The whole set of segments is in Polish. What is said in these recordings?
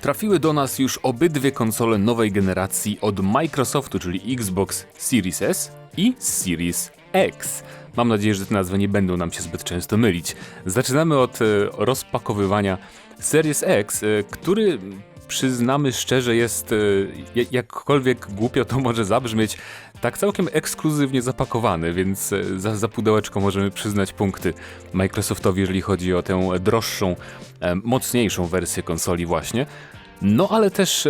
Trafiły do nas już obydwie konsole nowej generacji od Microsoftu, czyli Xbox Series S i Series X. Mam nadzieję, że te nazwy nie będą nam się zbyt często mylić. Zaczynamy od e, rozpakowywania Series X, e, który przyznamy szczerze jest, e, ja- jakkolwiek głupio to może zabrzmieć, tak całkiem ekskluzywnie zapakowany, więc e, za, za pudełeczko możemy przyznać punkty Microsoftowi, jeżeli chodzi o tę droższą, e, mocniejszą wersję konsoli właśnie. No ale też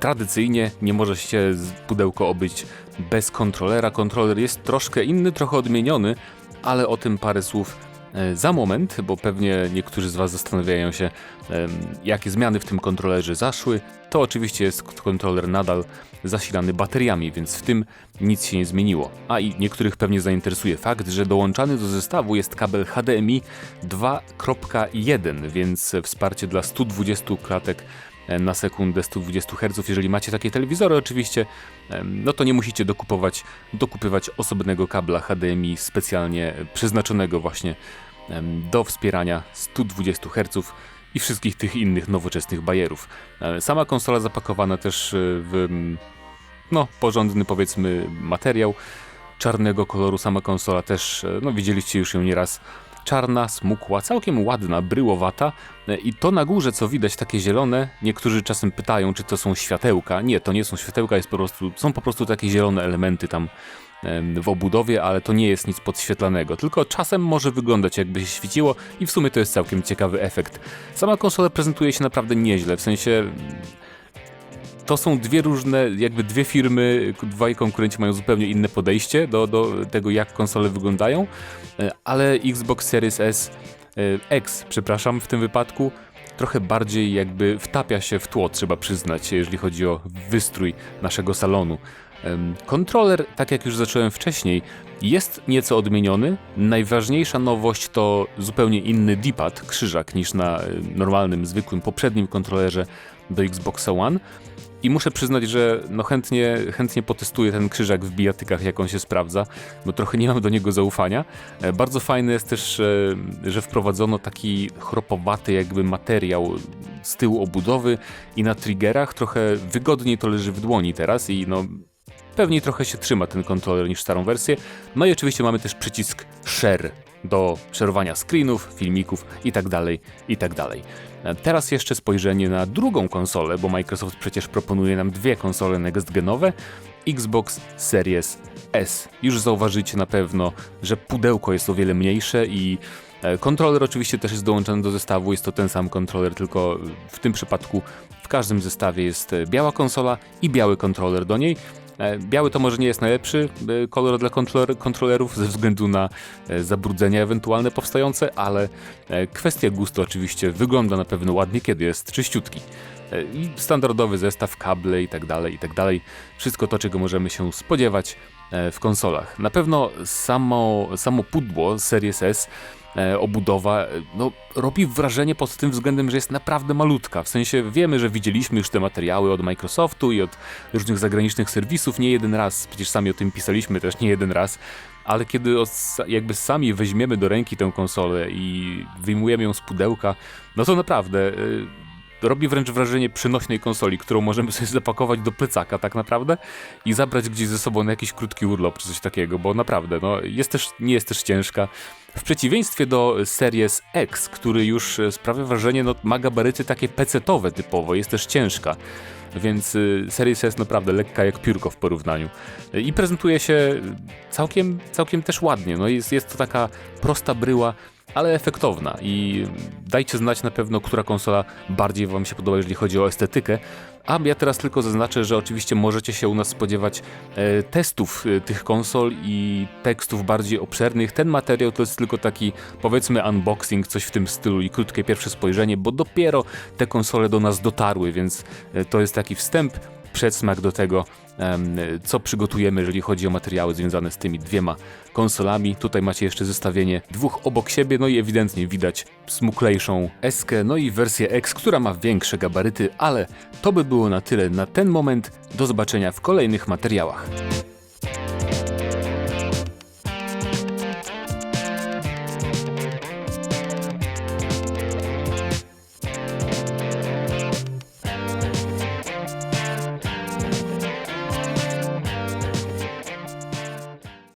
tradycyjnie nie może się pudełko obyć bez kontrolera. Kontroler jest troszkę inny, trochę odmieniony, ale o tym parę słów za moment, bo pewnie niektórzy z Was zastanawiają się, jakie zmiany w tym kontrolerze zaszły. To oczywiście jest kontroler nadal zasilany bateriami, więc w tym nic się nie zmieniło. A i niektórych pewnie zainteresuje fakt, że dołączany do zestawu jest kabel HDMI 2.1, więc wsparcie dla 120 klatek e, na sekundę 120 Hz. Jeżeli macie takie telewizory oczywiście, em, no to nie musicie dokupować, dokupywać osobnego kabla HDMI specjalnie przeznaczonego właśnie do wspierania 120 Hz i wszystkich tych innych nowoczesnych bajerów. E, Sama konsola zapakowana też e, w no, porządny powiedzmy materiał czarnego koloru. Sama konsola też, e, no widzieliście już ją nieraz, czarna, smukła, całkiem ładna, bryłowata E, i to na górze co widać takie zielone, niektórzy czasem pytają czy to są światełka. Nie, to nie są światełka, jest po prostu, są po prostu takie zielone elementy tam w obudowie, ale to nie jest nic podświetlanego, tylko czasem może wyglądać jakby się świeciło i w sumie to jest całkiem ciekawy efekt. Sama konsola prezentuje się naprawdę nieźle, w sensie to są dwie różne, jakby dwie firmy, dwaj konkurenci mają zupełnie inne podejście do, do tego, jak konsole wyglądają, e, ale Xbox Series S, e, X, przepraszam, w tym wypadku trochę bardziej jakby wtapia się w tło, trzeba przyznać, jeżeli chodzi o wystrój naszego salonu. Kontroler, tak jak już zacząłem wcześniej, jest nieco odmieniony. Najważniejsza nowość to zupełnie inny D-pad, krzyżak, niż na e, normalnym, zwykłym, poprzednim kontrolerze do Xboxa One. I muszę przyznać, że no chętnie, chętnie potestuję ten krzyżak w bijatykach, jak on się sprawdza, bo trochę nie mam do niego zaufania. E, Bardzo fajne jest też, e, że wprowadzono taki chropowaty jakby materiał z tyłu obudowy i na triggerach trochę wygodniej to leży w dłoni teraz i no pewniej trochę się trzyma ten kontroler niż starą wersję. No i oczywiście mamy też przycisk Share do szerowania screenów, filmików itd. itd. E, Teraz jeszcze spojrzenie na drugą konsolę, bo Microsoft przecież proponuje nam dwie konsole next-genowe. Xbox Series S. Już zauważycie na pewno, że pudełko jest o wiele mniejsze i e, kontroler oczywiście też jest dołączony do zestawu. Jest to ten sam kontroler, tylko w tym przypadku w każdym zestawie jest e, biała konsola i biały kontroler do niej. E, Biały to może nie jest najlepszy e, kolor dla kontroler, kontrolerów ze względu na e, zabrudzenia ewentualne powstające, ale kwestia gustu oczywiście wygląda na pewno ładnie, kiedy jest czyściutki. I standardowy zestaw, kable i tak dalej, i tak dalej. Wszystko to, czego możemy się spodziewać w konsolach. Na pewno samo, samo pudło Series S obudowa, e, no, robi wrażenie pod tym względem, że jest naprawdę malutka. W sensie wiemy, że widzieliśmy już te materiały od Microsoftu i od różnych zagranicznych serwisów nie jeden raz, przecież sami o tym pisaliśmy też nie jeden raz, ale kiedy jakby sami weźmiemy do ręki tę konsolę i wyjmujemy ją z pudełka, no to naprawdę y, robi wręcz wrażenie przenośnej konsoli, którą możemy sobie zapakować do plecaka tak naprawdę i zabrać gdzieś ze sobą na jakiś krótki urlop czy coś takiego, bo naprawdę no, jest też, nie jest też ciężka. W przeciwieństwie do Series X, który już e, sprawia wrażenie, no, ma gabaryty takie pecetowe typowo, jest też ciężka. Więc y, Series S naprawdę lekka jak piórko w porównaniu. Y, I prezentuje się całkiem, całkiem też ładnie. No jest, jest to taka prosta bryła, ale efektowna i dajcie znać na pewno, która konsola bardziej Wam się podoba, jeżeli chodzi o estetykę. A ja teraz tylko zaznaczę, że oczywiście możecie się u nas spodziewać e, testów e, tych konsol i tekstów bardziej obszernych. Ten materiał to jest tylko taki, powiedzmy, unboxing, coś w tym stylu i krótkie pierwsze spojrzenie, bo dopiero te konsole do nas dotarły, więc e, to jest taki wstęp, przedsmak do tego, co przygotujemy, jeżeli chodzi o materiały związane z tymi dwiema konsolami. Tutaj macie jeszcze zestawienie dwóch obok siebie, no i ewidentnie widać smuklejszą eskę, no i wersję X, która ma większe gabaryty, ale to by było na tyle na ten moment. Do zobaczenia w kolejnych materiałach.